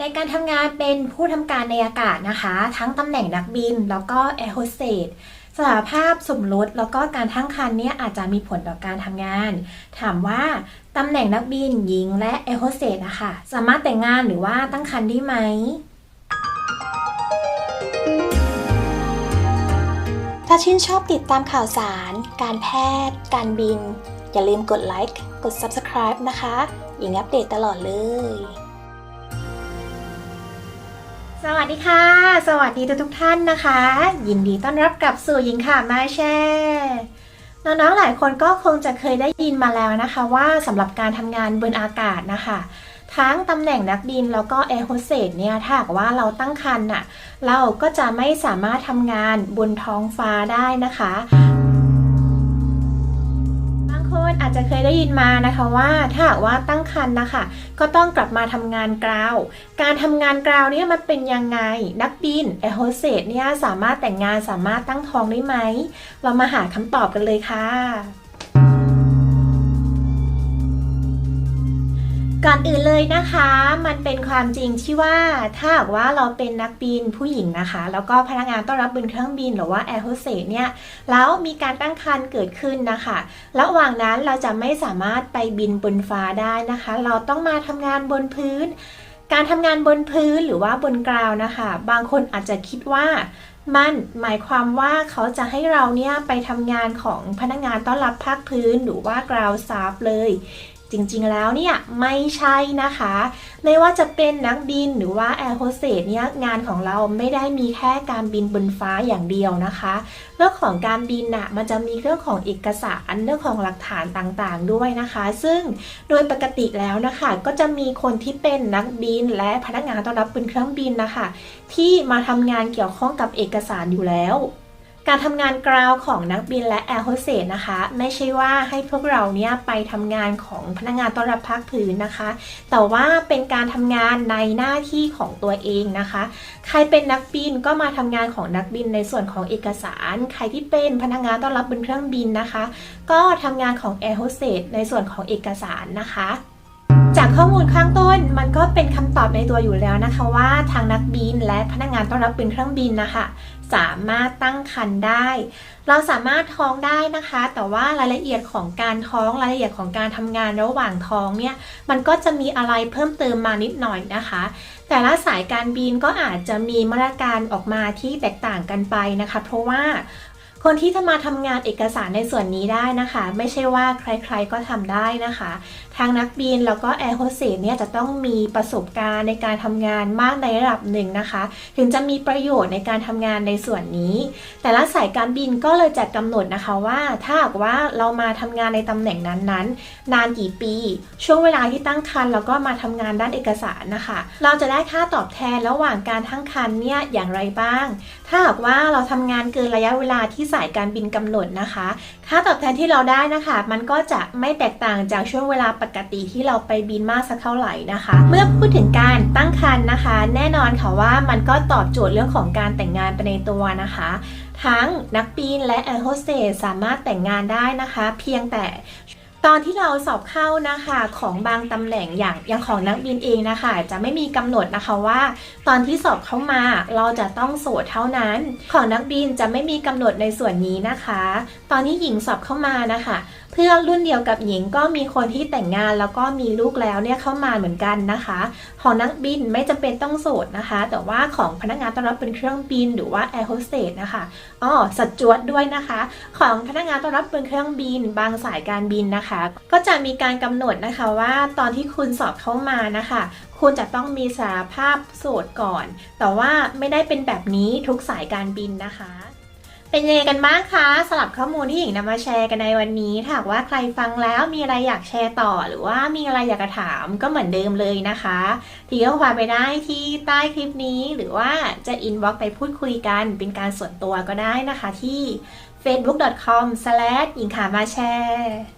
ในการทำงานเป็นผู้ทำการในอากาศนะคะ ทั้งตำแหน่งนักบิน แล้วก็แอร์โฮสเตสสถานภาพสมรสแล้วก็การทั้งคันเนี่ยอาจจะมีผลต่อการทำงาน ถามว่าตำแหน่งนักบินหญิงและแอร์โฮสเตสนะคะสามารถแต่งงานหรือว่าตั้งครรภ์ได้ไหมถ้าชื่นชอบติดตามข่าวสาร การแพทย์ การบิน อย่าลืมกดไลค์ กด Subscribe นะคะหญิงอัปเดตตลอดเลย สวัสดีค่ะ สวัสดีทุกทุกท่านนะคะ ยินดีต้อนรับกลับสู่หญิงค่ะมาแชร์น้องๆหลายคนก็คงจะเคยได้ยินมาแล้วนะคะ ว่าสำหรับการทำงานบนอากาศนะคะ ทั้งตำแหน่งนักบินแล้วก็แอร์โฮสเตสเนี่ยถ้าหากว่าเราตั้งครรภ์น่ะเราก็จะไม่สามารถทำงานบนท้องฟ้าได้นะคะ อาจจะเคยได้ยินมานะคะว่าถ้าหากว่าตั้งครรภ์นะคะ ก็ต้องกลับมาทำงานกราว การทำงานกราวเนี่ยมันเป็นยังไง นักบินแอร์โฮสเตสเนี่ยสามารถแต่งงานสามารถตั้งท้องได้ไหม เรามาหาคำตอบกันเลยค่ะ ก่อนอื่นเลยนะคะ มันเป็นความจริงที่ว่าถ้าหากว่าเราเป็นนักบินผู้หญิงนะคะ แล้วก็พนักงานต้อนรับบนเครื่องบินหรือว่าแอร์โฮสเตสเนี่ยแล้วมีการตั้งครรภ์เกิดขึ้นนะคะระหว่างนั้นเราจะไม่สามารถไปบินบนฟ้าได้นะคะ เราต้องมาทำงานบนพื้น การทำงานบนพื้นหรือว่าบนกราวนะคะ บางคนอาจจะคิดว่ามันหมายความว่าเขาจะให้เราเนี่ยไปทำงานของพนักงานต้อนรับภาคพื้นหรือว่ากราวซาฟเลย จริงๆ แล้วเนี่ยไม่ใช่นะคะ ไม่ว่าจะเป็นนักบินหรือว่าแอร์โฮสเตสเนี่ยงานของเราไม่ได้มีแค่การบินบนฟ้าอย่างเดียวนะคะ เรื่องของการบินน่ะมันจะมีเรื่องของเอกสารเรื่องของหลักฐานต่างๆ ด้วยนะคะ ซึ่งโดยปกติแล้วนะคะก็จะมีคนที่เป็นนักบินและพนักงานต้อนรับบนเครื่องบินนะคะ ที่มาทำงานเกี่ยวข้องกับเอกสารอยู่แล้ว การทำงานกราวของนักบินและแอร์โฮสเตสนะคะ ไม่ใช่ว่าให้พวกเราเนี่ยไปทำงานของพนักงานต้อนรับภาคพื้นนะคะ แต่ว่าเป็นการทำงานในหน้าที่ของตัวเองนะคะ ใครเป็นนักบินก็มาทำงานของนักบินในส่วนของเอกสาร ใครที่เป็นพนักงานต้อนรับบนเครื่องบินนะคะ ก็ทำงานของแอร์โฮสเตสในส่วนของเอกสารนะคะ ข้อมูลข้างต้นมันก็เป็นคำตอบในตัวอยู่แล้วนะคะว่าทางนักบินและพนักงานต้อนรับบนเครื่องบินนะคะ สามารถตั้งครรภ์ได้ เราสามารถท้องได้นะคะ แต่ว่ารายละเอียดของการท้องรายละเอียดของการทำงานระหว่างท้องเนี่ยมันก็จะมีอะไรเพิ่มเติมมานิดหน่อยนะคะ แต่ละสายการบินก็อาจจะมีมาตรการออกมาที่แตกต่างกันไปนะคะ เพราะว่า คนที่จะมาทำงานเอกสารในส่วนนี้ได้นะคะ ไม่ใช่ว่าใครๆก็ทำได้นะคะ ทางนักบินแล้วก็แอร์โฮสเตสเนี่ยจะต้องมีประสบการณ์ในการทำงานมากในระดับหนึ่งนะคะ ถึงจะมีประโยชน์ในการทำงานในส่วนนี้ แต่ละสายการบินก็เลยจัดกำหนดนะคะว่าถ้าหากว่าเรามาทำงานในตำแหน่งนั้นๆ นานกี่ปี ช่วงเวลาที่ตั้งครรภ์แล้วก็มาทำงานด้านเอกสารนะคะ เราจะได้ค่าตอบแทนระหว่างการตั้งครรภ์เนี่ยอย่างไรบ้าง ถ้าหากว่าเราทำงานเกินระยะเวลาที่สายการบินกำหนดนะคะ ค่าตอบแทนที่เราได้นะคะ มันก็จะไม่แตกต่างจากช่วงเวลาปกติที่เราไปบินมากสักเท่าไหร่นะคะ เมื่อพูดถึงการตั้งครรภ์นะคะ แน่นอนค่ะว่ามันก็ตอบโจทย์เรื่องของการแต่งงานไปในตัวนะคะทั้งนักบินและแอร์โฮสเตสสามารถแต่งงานได้นะคะ เพียงแต่ ตอนที่เราสอบเข้านะคะของบางตำแหน่งอย่างอย่างของนักบินเองนะคะ จะไม่มีกำหนดนะคะว่า ตอนที่สอบเข้ามาเราจะต้องโสดเท่านั้น ของนักบินจะไม่มีกำหนดในส่วนนี้นะคะ ตอนที่หญิงสอบเข้ามานะคะ เพื่อรุ่นเดียวกับหญิงก็มีคนที่แต่งงานแล้วก็มีลูกแล้วเนี่ยเข้ามาเหมือนกันนะคะ ของนักบินไม่จำเป็นต้องโสดนะคะ แต่ว่าของพนักงานต้อนรับบนเครื่องบินหรือว่าแอร์โฮสเตสนะคะอ๋อสัดจวดด้วยนะคะ ของพนักงานต้อนรับบนเครื่องบิน บางสายการบินนะคะก็จะมีการกำหนดนะคะว่าตอนที่คุณสอบเข้ามานะคะ คุณจะต้องมีสารภาพโสดก่อน แต่ว่าไม่ได้เป็นแบบนี้ทุกสายการบินนะคะเป็นยังไงกันบ้างคะสำหรับข้อมูลที่หญิงนำมาแชร์กันในวันนี้ถ้าหากว่าใครฟังแล้วมีอะไรอยากแชร์ต่อ หรือว่ามีอะไรอยากจะถามก็เหมือนเดิมเลยนะคะที่ก็ความไปได้ที่ใต้คลิปนี้ หรือว่าจะอินบ็อกไปพูดคุยกันเป็นการส่วนตัวก็ได้นะคะที่ facebook.com/ หญิงขามาแชร์